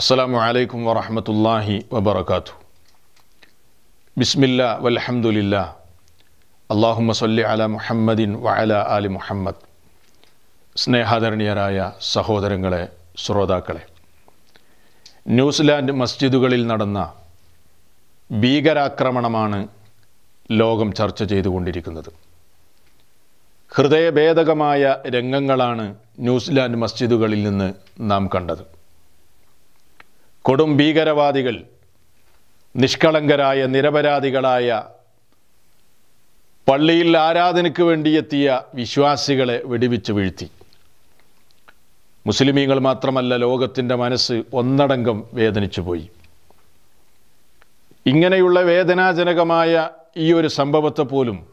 അസ്സലാമു വലൈക്കും വറഹമത്തല്ലാഹി വബർക്കാത്തു ബിസ്മില്ല വലഹമുല്ല അള്ളാഹുമ സല്ലി അല മുഹമ്മദിൻ വഅല അലി മുഹമ്മദ്. സ്നേഹാദരണീയരായ സഹോദരങ്ങളെ ശ്രോതാക്കളെ. ന്യൂസിലാൻഡ് മസ്ജിദുകളിൽ നടന്ന ഭീകരാക്രമണമാണ് ലോകം ചർച്ച ചെയ്തുകൊണ്ടിരിക്കുന്നത്. ഹൃദയഭേദകമായ രംഗങ്ങളാണ് ന്യൂസിലാൻഡ് മസ്ജിദുകളിൽ നിന്ന് നാം കണ്ടത്. കൊടും ഭീകരവാദികൾ നിഷ്കളങ്കരായ നിരപരാധികളായ പള്ളിയിൽ ആരാധനയ്ക്ക് വേണ്ടിയെത്തിയ വിശ്വാസികളെ വെടിവെച്ച് വീഴ്ത്തി. മുസ്ലിമീങ്ങൾ മാത്രമല്ല ലോകത്തിന്റെ മനസ്സ് ഒന്നടങ്കം വേദനിച്ചു പോയി. ഇങ്ങനെയുള്ള വേദനാജനകമായ ഈ ഒരു സംഭവത്തെ പോലും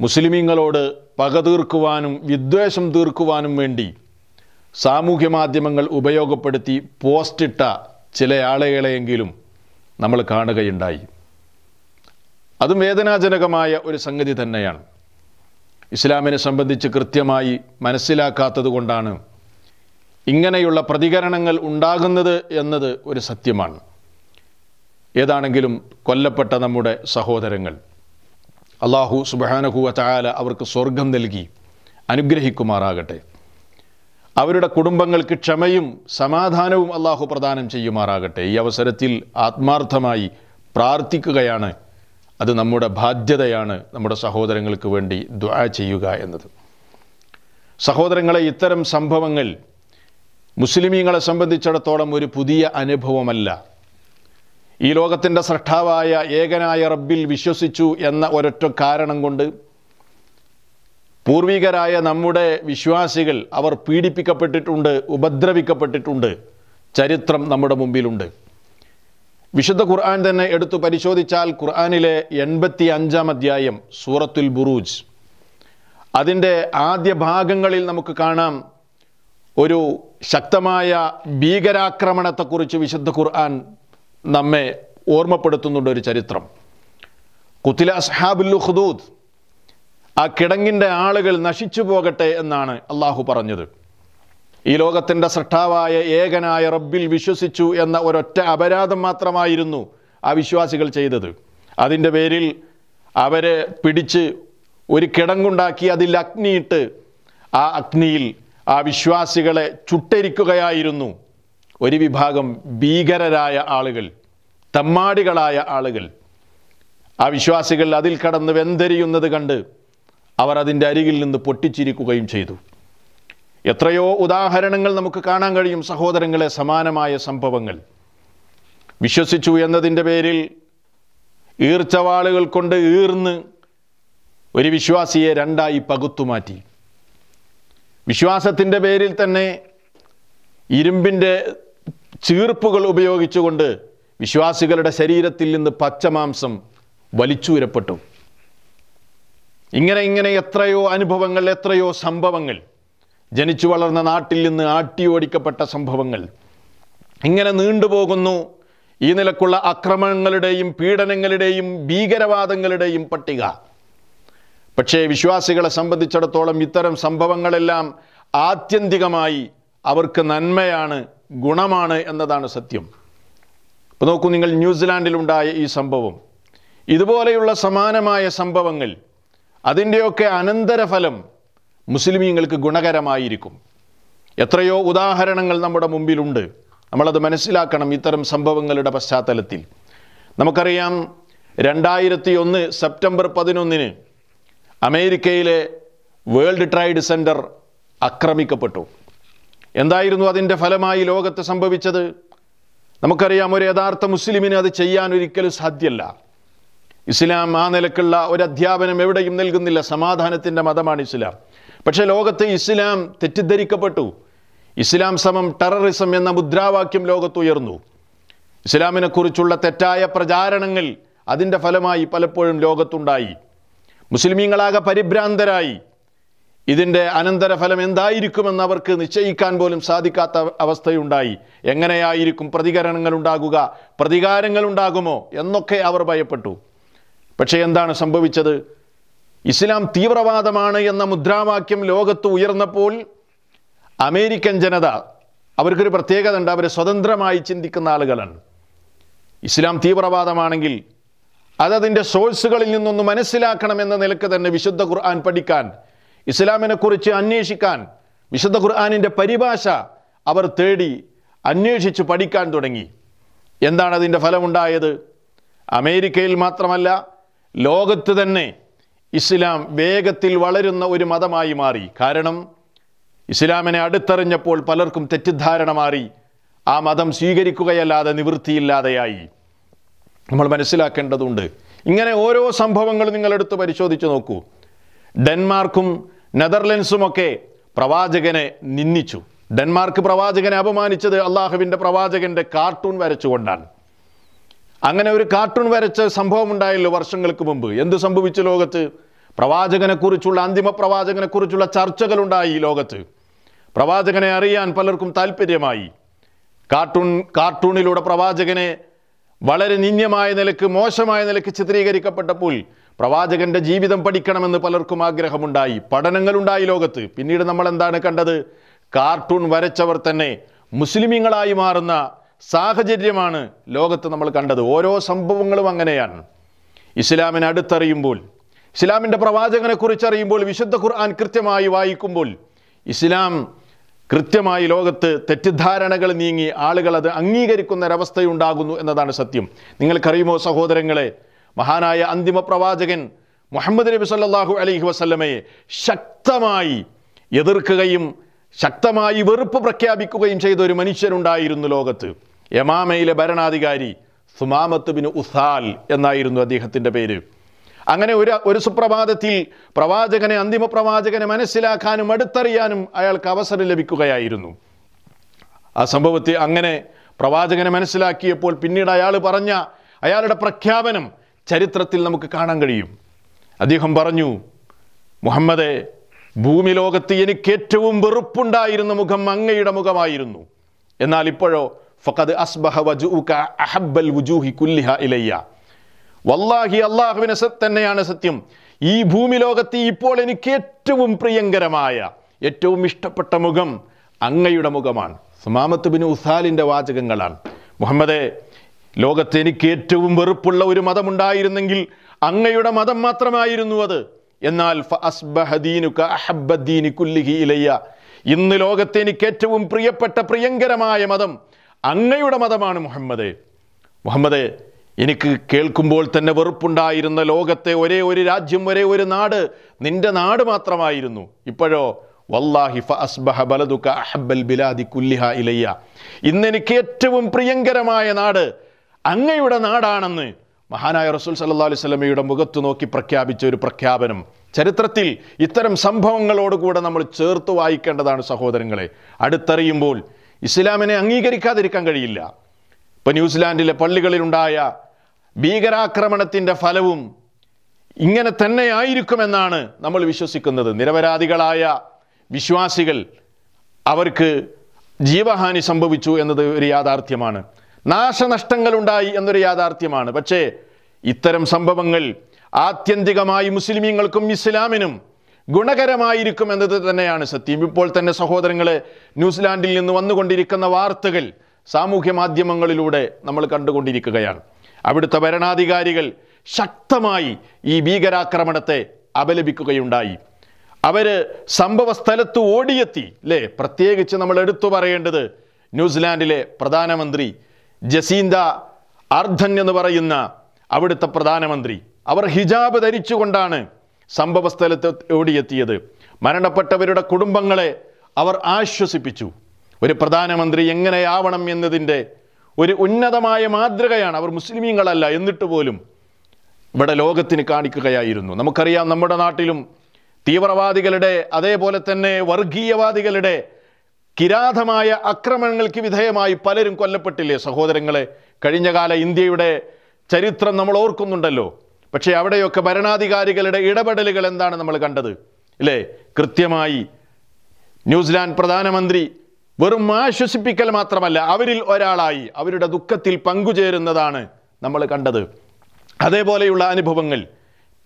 മുസ്ലിമീങ്ങളോട് പക തീർക്കുവാനും വിദ്വേഷം തീർക്കുവാനും വേണ്ടി സാമൂഹ്യ മാധ്യമങ്ങൾ ഉപയോഗപ്പെടുത്തി പോസ്റ്റിട്ട ചില ആളുകളെയെങ്കിലും നമ്മൾ കാണുകയുണ്ടായി. അതും വേദനാജനകമായ ഒരു സംഗതി തന്നെയാണ്. ഇസ്ലാമിനെ സംബന്ധിച്ച് കൃത്യമായി മനസ്സിലാക്കാത്തത് കൊണ്ടാണ് ഇങ്ങനെയുള്ള പ്രതികരണങ്ങൾ ഉണ്ടാകുന്നത് എന്നത് ഒരു സത്യമാണ്. ഏതാണെങ്കിലും കൊല്ലപ്പെട്ട നമ്മുടെ സഹോദരങ്ങൾ. അള്ളാഹു സുബാനഹുവ ചായാല അവർക്ക് സ്വർഗം നൽകി അനുഗ്രഹിക്കുമാറാകട്ടെ. അവരുടെ കുടുംബങ്ങൾക്ക് ക്ഷമയും സമാധാനവും അള്ളാഹു പ്രദാനം ചെയ്യുമാറാകട്ടെ. ഈ അവസരത്തിൽ ആത്മാർത്ഥമായി പ്രാർത്ഥിക്കുകയാണ്. അത് നമ്മുടെ ബാധ്യതയാണ്. നമ്മുടെ സഹോദരങ്ങൾക്ക് വേണ്ടി ദ്വാ ചെയ്യുക എന്നത്. സഹോദരങ്ങളെ ഇത്തരം സംഭവങ്ങൾ മുസ്ലിമീങ്ങളെ സംബന്ധിച്ചിടത്തോളം ഒരു പുതിയ അനുഭവമല്ല. ഈ ലോകത്തിന്റെ സൃഷ്ടാവായ ഏകനായ റബ്ബിൽ വിശ്വസിച്ചു എന്ന ഒരൊറ്റ കാരണം കൊണ്ട് പൂർവികരായ നമ്മുടെ വിശ്വാസികൾ അവർ പീഡിപ്പിക്കപ്പെട്ടിട്ടുണ്ട് ഉപദ്രവിക്കപ്പെട്ടിട്ടുണ്ട്. ചരിത്രം നമ്മുടെ മുമ്പിലുണ്ട്. വിശുദ്ധ ഖുർആൻ തന്നെ എടുത്തു പരിശോധിച്ചാൽ ഖുർആനിലെ എൺപത്തി അഞ്ചാം അധ്യായം സൂറത്തുൽ ബുറൂജ്. അതിന്റെ ആദ്യ ഭാഗങ്ങളിൽ നമുക്ക് കാണാം ഒരു ശക്തമായ ഭീകരാക്രമണത്തെക്കുറിച്ച് വിശുദ്ധ ഖുർആൻ നമ്മെ ഓർമ്മപ്പെടുത്തുന്നുണ്ട് ഒരു ചരിത്രം. കുത്തില അസ്ഹാബുല്ലു ഖുദൂദ് ആ കിടങ്ങിന്റെ ആളുകൾ നശിച്ചു പോകട്ടെ എന്നാണ് അള്ളാഹു പറഞ്ഞത്. ഈ ലോകത്തിന്റെ സൃഷ്ടാവായ ഏകനായ റബ്ബിൽ വിശ്വസിച്ചു എന്ന ഒരൊറ്റ അപരാധം മാത്രമായിരുന്നു ആ വിശ്വാസികൾ ചെയ്തത്. അതിന്റെ പേരിൽ അവരെ പിടിച്ച് ഒരു കിടങ്ങുണ്ടാക്കി അതിൽ അഗ്നിയിട്ട് ആ അഗ്നിയിൽ ആ വിശ്വാസികളെ ചുട്ടരിക്കുകയായിരുന്നു ഒരു വിഭാഗം ഭീകരരായ ആളുകൾ തമ്മാടികളായ ആളുകൾ. ആ വിശ്വാസികൾ അതിൽ കടന്ന് വെന്തരിയുന്നത് കണ്ട് അവർ അതിന്റെ അരികിൽ നിന്ന് പൊട്ടിച്ചിരിക്കുകയും ചെയ്തു. എത്രയോ ഉദാഹരണങ്ങൾ നമുക്ക് കാണാൻ കഴിയും സഹോദരങ്ങളെ സമാനമായ സംഭവങ്ങൾ. വിശ്വസിച്ചു എന്നതിന്റെ പേരിൽ ഈർച്ചവാളുകൾ കൊണ്ട് ഈർന്ന് ഒരു വിശ്വാസിയെ രണ്ടായി പകുത്തുമാറ്റി വിശ്വാസത്തിന്റെ പേരിൽ തന്നെ ഇരുമ്പിന്റെ ചീർപ്പുകൾ ഉപയോഗിച്ചുകൊണ്ട് വിശ്വാസികളുടെ ശരീരത്തിൽ നിന്ന് പച്ചമാംസം വലിച്ചൂരപ്പെട്ടു. ഇങ്ങനെ ഇങ്ങനെ എത്രയോ അനുഭവങ്ങൾ എത്രയോ സംഭവങ്ങൾ. ജനിച്ചു വളർന്ന നാട്ടിൽ നിന്ന് ആട്ടിയോടിക്കപ്പെട്ട സംഭവങ്ങൾ. ഇങ്ങനെ നീണ്ടുപോകുന്നു ഈ നിലക്കുള്ള അക്രമങ്ങളുടെയും പീഡനങ്ങളുടെയും ഭീകരവാദങ്ങളുടെയും പട്ടിക. പക്ഷേ വിശ്വാസികളെ സംബന്ധിച്ചിടത്തോളം ഇത്തരം സംഭവങ്ങളെല്ലാം ആത്യന്തികമായി അവർക്ക് നന്മയാണ് ഗുണമാണ് എന്നതാണ് സത്യം. ഇപ്പോൾ നോക്കൂ നിങ്ങൾ ന്യൂസിലാൻഡിലുണ്ടായ ഈ സംഭവം. ഇതുപോലെയുള്ള സമാനമായ സംഭവങ്ങൾ അതിന്റെയൊക്കെ അനന്തരഫലം മുസ്ലിമീങ്ങൾക്ക് ഗുണകരമായിരിക്കും. എത്രയോ ഉദാഹരണങ്ങൾ നമ്മുടെ മുമ്പിലുണ്ട്. നമ്മളത് മനസ്സിലാക്കണം ഇത്തരം സംഭവങ്ങളുടെ പശ്ചാത്തലത്തിൽ. നമുക്കറിയാം രണ്ടായിരത്തി ഒന്ന് സെപ്റ്റംബർ പതിനൊന്നിന് അമേരിക്കയിലെ വേൾഡ് ട്രേഡ് സെന്റർ ആക്രമിക്കപ്പെട്ടു. എന്തായിരുന്നു അതിന്റെ ഫലമായി ലോകത്ത് സംഭവിച്ചത്? നമുക്കറിയാം ഒരു യഥാർത്ഥ മുസ്ലിമിന് അത് ചെയ്യാൻ ഒരിക്കലും സാധ്യല്ല. ഇസ്ലാം ആ നിലക്കുള്ള ഒരു അധ്യാപനം എവിടെയും നൽകുന്നില്ല. സമാധാനത്തിന്റെ മതമാണ് ഇസ്ലാം. പക്ഷേ ലോകത്ത് ഇസ്ലാം തെറ്റിദ്ധരിക്കപ്പെട്ടു. ഇസ്ലാം സമം ടെററിസം എന്ന മുദ്രാവാക്യം ലോകത്തുയർന്നു. ഇസ്ലാമിനെക്കുറിച്ചുള്ള തെറ്റായ പ്രചാരണങ്ങൾ അതിന്റെ ഫലമായി പലപ്പോഴും ലോകത്തുണ്ടായി. മുസ്ലിമീങ്ങളാകെ പരിഭ്രാന്തരായി. ഇതിന്റെ അനന്തരഫലം എന്തായിരിക്കുമെന്ന് അവർക്ക് നിശ്ചയിക്കാൻ പോലും സാധിക്കാത്ത അവസ്ഥയുണ്ടായി. എങ്ങനെയായിരിക്കും പ്രതികരണങ്ങൾ ഉണ്ടാകുക? പ്രതികാരങ്ങൾ ഉണ്ടാകുമോ? എന്നൊക്കെ അവർ ഭയപ്പെട്ടു. പക്ഷേ എന്താണ് സംഭവിച്ചത്? ഇസ്ലാം തീവ്രവാദമാണ് എന്ന മുദ്രാവാക്യം ലോകത്ത് ഉയർന്നപ്പോൾ അമേരിക്കൻ ജനത അവർക്കൊരു പ്രത്യേകത ഉണ്ട് അവർ സ്വതന്ത്രമായി ചിന്തിക്കുന്ന ആളുകളാണ്. ഇസ്ലാം തീവ്രവാദമാണെങ്കിൽ അതതിന്റെ സോഴ്സുകളിൽ നിന്നൊന്ന് മനസ്സിലാക്കണമെന്ന നിലയ്ക്ക് തന്നെ വിശുദ്ധ ഖുർആൻ പഠിക്കാൻ ഇസ്ലാമിനെക്കുറിച്ച് അന്വേഷിക്കാൻ വിശുദ്ധ ഖുർആാനിന്റെ പരിഭാഷ അവർ തേടി അന്വേഷിച്ച് പഠിക്കാൻ തുടങ്ങി. എന്താണ് അതിന്റെ ഫലമുണ്ടായത്? അമേരിക്കയിൽ മാത്രമല്ല ലോകത്ത് തന്നെ ഇസ്ലാം വേഗത്തിൽ വളരുന്ന ഒരു മതമായി മാറി. കാരണം ഇസ്ലാമിനെ അടുത്തെറിഞ്ഞപ്പോൾ പലർക്കും തെറ്റിദ്ധാരണ മാറി. ആ മതം സ്വീകരിക്കുകയല്ലാതെ നിവൃത്തിയില്ലാതെയായി. നമ്മൾ മനസ്സിലാക്കേണ്ടതുണ്ട്. ഇങ്ങനെ ഓരോ സംഭവങ്ങളും നിങ്ങളെടുത്ത് പരിശോധിച്ച് നോക്കൂ. ഡെൻമാർക്കും നെതർലൻഡ്സുമൊക്കെ പ്രവാചകനെ നിന്ദിച്ചു. ഡെൻമാർക്ക് പ്രവാചകനെ അപമാനിച്ചത് അള്ളാഹുവിന്റെ പ്രവാചകന്റെ കാർട്ടൂൺ വരച്ചുകൊണ്ടാണ്. അങ്ങനെ ഒരു കാർട്ടൂൺ വരച്ച സംഭവം ഉണ്ടായല്ലോ വർഷങ്ങൾക്ക് മുമ്പ്. എന്ത് സംഭവിച്ചു ലോകത്ത്? പ്രവാചകനെ കുറിച്ചുള്ള അന്തിമ പ്രവാചകനെ കുറിച്ചുള്ള ചർച്ചകളുണ്ടായി ഈ ലോകത്ത്. പ്രവാചകനെ അറിയാൻ പലർക്കും താല്പര്യമായി കാർട്ടൂൺ കാർട്ടൂണിലൂടെ പ്രവാചകനെ വളരെ നിന്ദ്യമായ നിലയ്ക്ക് മോശമായ നിലയ്ക്ക് ചിത്രീകരിക്കപ്പെട്ടപ്പോൾ പ്രവാചകന്റെ ജീവിതം പഠിക്കണമെന്ന് പലർക്കും ആഗ്രഹമുണ്ടായി. പഠനങ്ങളുണ്ടായി ലോകത്ത്. പിന്നീട് നമ്മൾ എന്താണ് കണ്ടത്? കാർട്ടൂൺ വരച്ചവർ തന്നെ മുസ്ലിമീങ്ങളായി മാറുന്ന സാഹചര്യമാണ് ലോകത്ത് നമ്മൾ കണ്ടത്. ഓരോ സംഭവങ്ങളും അങ്ങനെയാണ്. ഇസ്ലാമിനെ അടുത്തറിയുമ്പോൾ ഇസ്ലാമിന്റെ പ്രവാചകനെ കുറിച്ച് അറിയുമ്പോൾ വിശുദ്ധ ഖുർആൻ കൃത്യമായി വായിക്കുമ്പോൾ ഇസ്ലാം കൃത്യമായി ലോകത്ത് തെറ്റിദ്ധാരണകൾ നീങ്ങി ആളുകൾ അത് അംഗീകരിക്കുന്ന ഒരവസ്ഥയുണ്ടാകുന്നു എന്നതാണ് സത്യം. നിങ്ങൾക്കറിയുമോ സഹോദരങ്ങളെ മഹാനായ അന്തിമ പ്രവാചകൻ മുഹമ്മദ് നബി സല്ലാഹു അലൈഹി വസല്ലമയെ ശക്തമായി എതിർക്കുകയും ശക്തമായി വെറുപ്പ് പ്രഖ്യാപിക്കുകയും ചെയ്ത ഒരു മനുഷ്യനുണ്ടായിരുന്നു ലോകത്ത്. യമാമയിലെ ഭരണാധികാരി സുമാമത്ത് ബിൻ ഉസാൽ എന്നായിരുന്നു അദ്ദേഹത്തിന്റെ പേര്. അങ്ങനെ ഒരു ഒരു സുപ്രഭാതത്തിൽ പ്രവാചകനെ അന്തിമ പ്രവാചകനെ മനസ്സിലാക്കാനും അടുത്തറിയാനും അയാൾക്ക് അവസരം ലഭിക്കുകയായിരുന്നു. ആ സംഭവത്തെ അങ്ങനെ പ്രവാചകനെ മനസ്സിലാക്കിയപ്പോൾ പിന്നീട് അയാൾ പറഞ്ഞ അയാളുടെ പ്രഖ്യാപനം ചരിത്രത്തിൽ നമുക്ക് കാണാൻ കഴിയും. അദ്ദേഹം പറഞ്ഞു മുഹമ്മദെ ഭൂമി ലോകത്ത് എനിക്ക് ഏറ്റവും വെറുപ്പുണ്ടായിരുന്ന മുഖം അങ്ങയുടെ മുഖമായിരുന്നു. എന്നാൽ ഇപ്പോഴോ ഫഖദ് അസ്ബഹ വജുഉക അഹബ്ബൽ വുജൂഹി കുല്ലിഹ ഇലയ്യ. വല്ലാഹി അള്ളാഹുവിനെ തന്നെയാണ് സത്യം. ഈ ഭൂമി ലോകത്ത് ഇപ്പോൾ എനിക്ക് ഏറ്റവും പ്രിയങ്കരമായ ഏറ്റവും ഇഷ്ടപ്പെട്ട മുഖം അങ്ങയുടെ മുഖമാണ്. സുമാമത്ത് ബിൻ ഉസാലിന്റെ വാചകങ്ങളാണ്. മുഹമ്മദെ ലോകത്ത് എനിക്ക് ഏറ്റവും വെറുപ്പുള്ള ഒരു മതമുണ്ടായിരുന്നെങ്കിൽ അങ്ങയുടെ മതം മാത്രമായിരുന്നു അത്. എന്നാൽ ഇന്ന് ലോകത്ത് എനിക്ക് ഏറ്റവും പ്രിയപ്പെട്ട പ്രിയങ്കരമായ മതം അങ്ങയുടെ മതമാണ് മുഹമ്മദ്. മുഹമ്മദ് എനിക്ക് കേൾക്കുമ്പോൾ തന്നെ വെറുപ്പുണ്ടായിരുന്ന ലോകത്തെ ഒരേ ഒരു രാജ്യം ഒരേ ഒരു നാട് നിന്റെ നാട് മാത്രമായിരുന്നു. ഇപ്പോഴോ വല്ലാഹി ബിലാദി കുല്ലിഹ ഇലയ്യ. ഇന്നെനിക്ക് ഏറ്റവും പ്രിയങ്കരമായ നാട് അങ്ങയുടെ നാടാണെന്ന് മഹാനായ റസൂൽ സല്ലാ അലൈഹി വസല്ലമയുടെ മുഖത്ത് നോക്കി പ്രഖ്യാപിച്ച ഒരു പ്രഖ്യാപനം. ചരിത്രത്തിൽ ഇത്തരം സംഭവങ്ങളോടുകൂടെ നമ്മൾ ചേർത്ത് വായിക്കേണ്ടതാണ് സഹോദരങ്ങളെ. അടുത്തറിയുമ്പോൾ ഇസ്ലാമിനെ അംഗീകരിക്കാതിരിക്കാൻ കഴിയില്ല. ഇപ്പോൾ ന്യൂസിലാൻഡിലെ പള്ളികളിലുണ്ടായ ഭീകരാക്രമണത്തിന്റെ ഫലവും ഇങ്ങനെ തന്നെ ആയിരിക്കുമെന്നാണ് നമ്മൾ വിശ്വസിക്കുന്നത്. നിരപരാധികളായ വിശ്വാസികൾ അവർക്ക് ജീവഹാനി സംഭവിച്ചു എന്നത് ഒരു യാഥാർത്ഥ്യമാണ്. നാശനഷ്ടങ്ങളുണ്ടായി എന്നൊരു യാഥാർത്ഥ്യമാണ്. പക്ഷേ ഇത്തരം സംഭവങ്ങൾ ആത്യന്തികമായി മുസ്ലിമീങ്ങൾക്കും ഇസ്ലാമിനും ഗുണകരമായിരിക്കും എന്നത് തന്നെയാണ് സത്യം. ഇപ്പോൾ തന്നെ സഹോദരങ്ങളെ ന്യൂസിലാൻഡിൽ നിന്ന് വന്നുകൊണ്ടിരിക്കുന്ന വാർത്തകൾ സാമൂഹ്യ മാധ്യമങ്ങളിലൂടെ നമ്മൾ കണ്ടുകൊണ്ടിരിക്കുകയാണ്. അവിടുത്തെ ഭരണാധികാരികൾ ശക്തമായി ഈ ഭീകരാക്രമണത്തെ അപലപിക്കുകയുണ്ടായി. അവർ സംഭവ സ്ഥലത്ത് ഓടിയെത്തി അല്ലേ പ്രത്യേകിച്ച് നമ്മൾ എടുത്തു പറയേണ്ടത് ന്യൂസിലാൻഡിലെ പ്രധാനമന്ത്രി ജസീന്ത അർദ്ധൻ എന്ന് പറയുന്ന അവിടുത്തെ പ്രധാനമന്ത്രി. അവർ ഹിജാബ് ധരിച്ചുകൊണ്ടാണ് സംഭവ സ്ഥലത്ത് ഓടിയെത്തിയത്. മരണപ്പെട്ടവരുടെ കുടുംബങ്ങളെ അവർ ആശ്വസിപ്പിച്ചു. ഒരു പ്രധാനമന്ത്രി എങ്ങനെയാവണം എന്നതിന്റെ ഒരു ഉന്നതമായ മാതൃകയാണ് അവർ മുസ്ലിമീങ്ങളല്ല എന്നിട്ട് പോലും ഇവിടെ ലോകത്തിന് കാണിക്കുകയായിരുന്നു. നമുക്കറിയാം നമ്മുടെ നാട്ടിലും തീവ്രവാദികളുടെ അതേപോലെ തന്നെ വർഗീയവാദികളുടെ കിരാതമായ ആക്രമണങ്ങൾക്ക് വിധേയമായി പലരും കൊല്ലപ്പെട്ടില്ലേ? സഹോദരങ്ങളെ കഴിഞ്ഞകാല ഇന്ത്യയുടെ ചരിത്രം നമ്മൾ ഓർക്കുന്നുണ്ടല്ലോ. പക്ഷേ അവിടെയൊക്കെ ഭരണാധികാരികളുടെ ഇടപെടലുകൾ എന്താണ് നമ്മൾ കണ്ടത്? അല്ലേ കൃത്യമായി ന്യൂസിലാൻഡ് പ്രധാനമന്ത്രി വെറും ആശ്വസിപ്പിക്കൽ മാത്രമല്ല അവരിൽ ഒരാളായി അവരുടെ ദുഃഖത്തിൽ പങ്കുചേരുന്നതാണ് നമ്മൾ കണ്ടത്. അതേപോലെയുള്ള അനുഭവങ്ങൾ.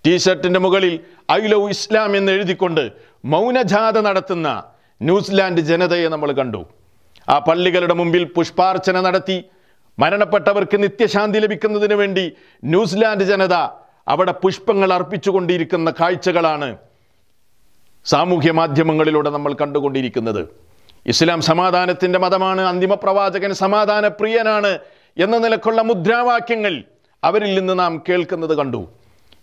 ടീഷർട്ടിന്റെ മുകളിൽ ഐ ലവ് ഇസ്ലാം എന്ന് എഴുതിക്കൊണ്ട് മൗനജാഥ നടത്തുന്ന ന്യൂസിലാൻഡ് ജനതയെ നമ്മൾ കണ്ടു. ആ പള്ളികളുടെ മുമ്പിൽ പുഷ്പാർച്ചന നടത്തി മരണപ്പെട്ടവർക്ക് നിത്യശാന്തി ലഭിക്കുന്നതിന് വേണ്ടി ന്യൂസിലാൻഡ് ജനത അവിടെ പുഷ്പങ്ങൾ അർപ്പിച്ചുകൊണ്ടിരിക്കുന്ന കാഴ്ചകളാണ് സാമൂഹ്യ മാധ്യമങ്ങളിലൂടെ നമ്മൾ കണ്ടുകൊണ്ടിരിക്കുന്നത്. ഇസ്ലാം സമാധാനത്തിന്റെ മതമാണ് അന്തിമ പ്രവാചകൻ സമാധാന പ്രിയനാണ് എന്ന നിലക്കുള്ള മുദ്രാവാക്യങ്ങൾ അവരിൽ നിന്ന് നാം കേൾക്കുന്നത് കണ്ടു.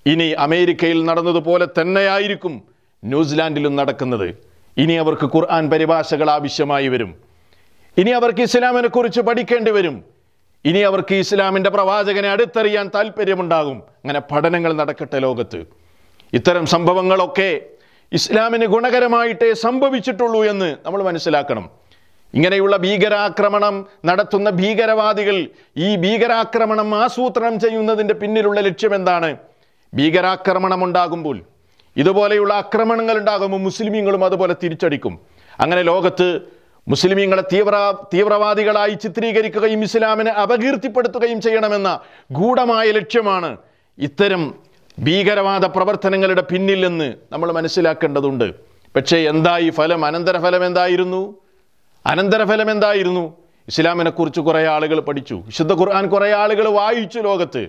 ഇനി അമേരിക്കയിൽ നടന്നതുപോലെ തന്നെയായിരിക്കും ന്യൂസിലാൻഡിലും നടക്കുന്നത്. ഇനി അവർക്ക് ഖുർആൻ പരിഭാഷകൾ ആവശ്യമായി വരും. ഇനി അവർക്ക് ഇസ്ലാമിനെ കുറിച്ച് പഠിക്കേണ്ടി വരും. ഇനി അവർക്ക് ഇസ്ലാമിന്റെ പ്രവാചകനെ അടുത്തറിയാൻ താല്പര്യമുണ്ടാകും അങ്ങനെ പഠനങ്ങൾ നടക്കട്ടെ ലോകത്ത്. ഇത്തരം സംഭവങ്ങളൊക്കെ ഇസ്ലാമിന് ഗുണകരമായിട്ടേ സംഭവിച്ചിട്ടുള്ളൂ എന്ന് നമ്മൾ മനസ്സിലാക്കണം. ഇങ്ങനെയുള്ള ഭീകരാക്രമണം നടത്തുന്ന ഭീകരവാദികൾ ഈ ഭീകരാക്രമണം ആസൂത്രണം ചെയ്യുന്നതിന്റെ പിന്നിലുള്ള ലക്ഷ്യം എന്താണ്? ഭീകരാക്രമണം ഉണ്ടാകുമ്പോൾ ഇതുപോലെയുള്ള ആക്രമണങ്ങൾ ഉണ്ടാകുമ്പോൾ മുസ്ലിമീങ്ങളും അതുപോലെ തിരിച്ചടിക്കും. അങ്ങനെ ലോകത്ത് മുസ്ലിമീങ്ങളെ തീവ്ര തീവ്രവാദികളായി ചിത്രീകരിക്കുകയും ഇസ്ലാമിനെ അപകീർത്തിപ്പെടുത്തുകയും ചെയ്യണമെന്ന ഗൂഢമായ ലക്ഷ്യമാണ് ഇത്തരം ഭീകരവാദ പ്രവർത്തനങ്ങളുടെ പിന്നിൽ നിന്ന് നമ്മൾ മനസ്സിലാക്കേണ്ടതുണ്ട്. പക്ഷേ എന്തായി ഫലം? അനന്തരഫലം എന്തായിരുന്നു? അനന്തരഫലം എന്തായിരുന്നു? ഇസ്ലാമിനെക്കുറിച്ച് കുറേ ആളുകൾ പഠിച്ചു. വിശുദ്ധ ഖുർആൻ കുറേ ആളുകൾ വായിച്ചു ലോകത്ത്.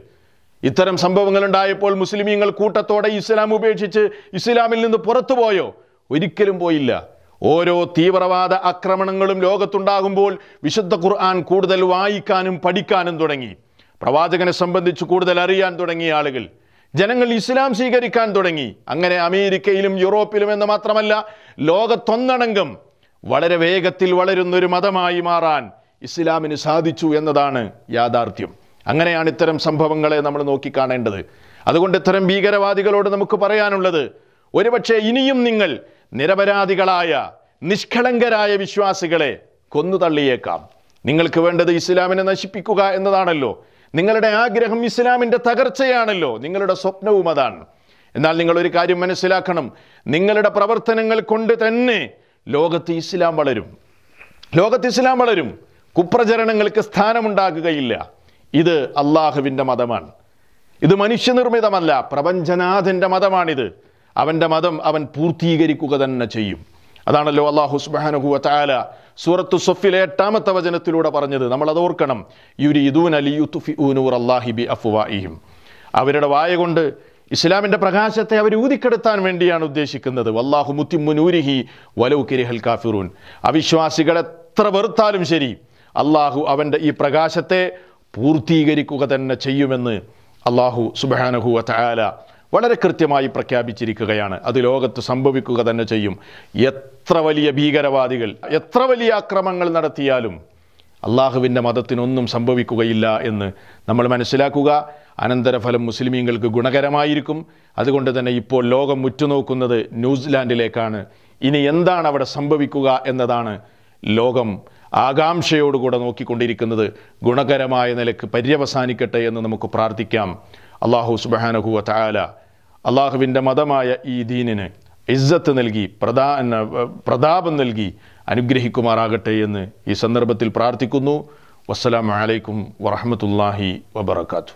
ഇത്തരം സംഭവങ്ങൾ ഉണ്ടായപ്പോൾ മുസ്ലിമീങ്ങൾ കൂട്ടത്തോടെ ഇസ്ലാം ഉപേക്ഷിച്ച് ഇസ്ലാമിൽ നിന്ന് പുറത്തുപോയോ? ഒരിക്കലും പോയില്ല. ഓരോ തീവ്രവാദ ആക്രമണങ്ങളും ലോകത്തുണ്ടാകുമ്പോൾ വിശുദ്ധ ഖുർആൻ കൂടുതൽ വായിക്കാനും പഠിക്കാനും തുടങ്ങി. പ്രവാചകനെ സംബന്ധിച്ച് കൂടുതൽ അറിയാൻ തുടങ്ങിയ ആളുകൾ. ജനങ്ങൾ ഇസ്ലാം സ്വീകരിക്കാൻ തുടങ്ങി. അങ്ങനെ അമേരിക്കയിലും യൂറോപ്പിലും എന്ന് മാത്രമല്ല ലോകത്തൊന്നടങ്കം വളരെ വേഗത്തിൽ വളരുന്ന ഒരു മതമായി മാറാൻ ഇസ്ലാമിന് സാധിച്ചു എന്നതാണ് യാഥാർത്ഥ്യം. അങ്ങനെയാണ് ഇത്തരം സംഭവങ്ങളെ നമ്മൾ നോക്കിക്കാണേണ്ടത്. അതുകൊണ്ട് ഇത്തരം ഭീകരവാദികളോട് നമുക്ക് പറയാനുള്ളത് ഒരുപക്ഷെ ഇനിയും നിങ്ങൾ നിരപരാധികളായ നിഷ്കളങ്കരായ വിശ്വാസികളെ കൊന്നു തള്ളിയേക്കാം നിങ്ങൾക്ക് വേണ്ടത് ഇസ്ലാമിനെ നശിപ്പിക്കുക എന്നതാണല്ലോ. നിങ്ങളുടെ ആഗ്രഹം ഇസ്ലാമിന്റെ തകർച്ചയാണല്ലോ. നിങ്ങളുടെ സ്വപ്നവും അതാണ്. എന്നാൽ നിങ്ങൾ ഒരു കാര്യം മനസ്സിലാക്കണം. നിങ്ങളുടെ പ്രവർത്തനങ്ങൾ കൊണ്ട് തന്നെ ലോകത്ത് ഇസ്ലാം വളരും. ലോകത്ത് ഇസ്ലാം വളരും. കുപ്രചരണങ്ങൾക്ക് സ്ഥാനമുണ്ടാകുകയില്ല. ഇത് അള്ളാഹുവിന്റെ മതമാണ്. ഇത് മനുഷ്യനിർമ്മിതമല്ല പ്രപഞ്ചനാഥന്റെ മതമാണിത്. അവന്റെ മതം അവൻ പൂർത്തീകരിക്കുക തന്നെ ചെയ്യും. അതാണല്ലോ അള്ളാഹു സുബാനുഹുവ താല സൂറത്തു സൊഫിലെ എട്ടാമത്തെ വചനത്തിലൂടെ പറഞ്ഞത്. നമ്മൾ അത് ഓർക്കണം. യുരീദൂൻ ഊനൂർ ബി അഫ്വായിഹിം അവരുടെ വായ കൊണ്ട് ഇസ്ലാമിന്റെ പ്രകാശത്തെ അവർ ഊതിക്കെടുത്താൻ വേണ്ടിയാണ് ഉദ്ദേശിക്കുന്നത്. വല്ലാഹു മുത്തിമുനൂരിഹി കിരിഹൽ കാഫിറൂൻ. അവിശ്വാസികൾ എത്ര വെറുത്താലും ശരി അള്ളാഹു അവന്റെ ഈ പ്രകാശത്തെ പൂർത്തീകരിക്കുക തന്നെ ചെയ്യുമെന്ന് അള്ളാഹു സുബാനഹുവ താല വളരെ കൃത്യമായി പ്രഖ്യാപിച്ചിരിക്കുകയാണ്. അത് ലോകത്ത് സംഭവിക്കുക തന്നെ ചെയ്യും. എത്ര വലിയ ഭീകരവാദികൾ എത്ര വലിയ അക്രമങ്ങൾ നടത്തിയാലും അള്ളാഹുവിന്റെ മതത്തിനൊന്നും സംഭവിക്കുകയില്ല എന്ന് നമ്മൾ മനസ്സിലാക്കുക. അനന്തരഫലം മുസ്ലിമീങ്ങൾക്ക് ഗുണകരമായിരിക്കും. അതുകൊണ്ട് തന്നെ ഇപ്പോൾ ലോകം ഉറ്റുനോക്കുന്നത് ന്യൂസിലാൻഡിലേക്കാണ്. ഇനി എന്താണ് അവിടെ സംഭവിക്കുക എന്നതാണ് ലോകം ആകാംക്ഷയോടുകൂടെ നോക്കിക്കൊണ്ടിരിക്കുന്നത്. ഗുണകരമായ നിലയ്ക്ക് പര്യവസാനിക്കട്ടെ എന്ന് നമുക്ക് പ്രാർത്ഥിക്കാം. അള്ളാഹു സുബാനഹുവ താല അള്ളാഹുവിന്റെ മതമായ ഈ ദീനിന് ഇസ്സത്ത് നൽകി പ്രധാ പ്രതാപം നൽകി അനുഗ്രഹിക്കുമാറാകട്ടെ എന്ന് ഈ സന്ദർഭത്തിൽ പ്രാർത്ഥിക്കുന്നു. വസ്സലാമലൈക്കും വറഹമത്തല്ലാഹി വബർക്കാത്തു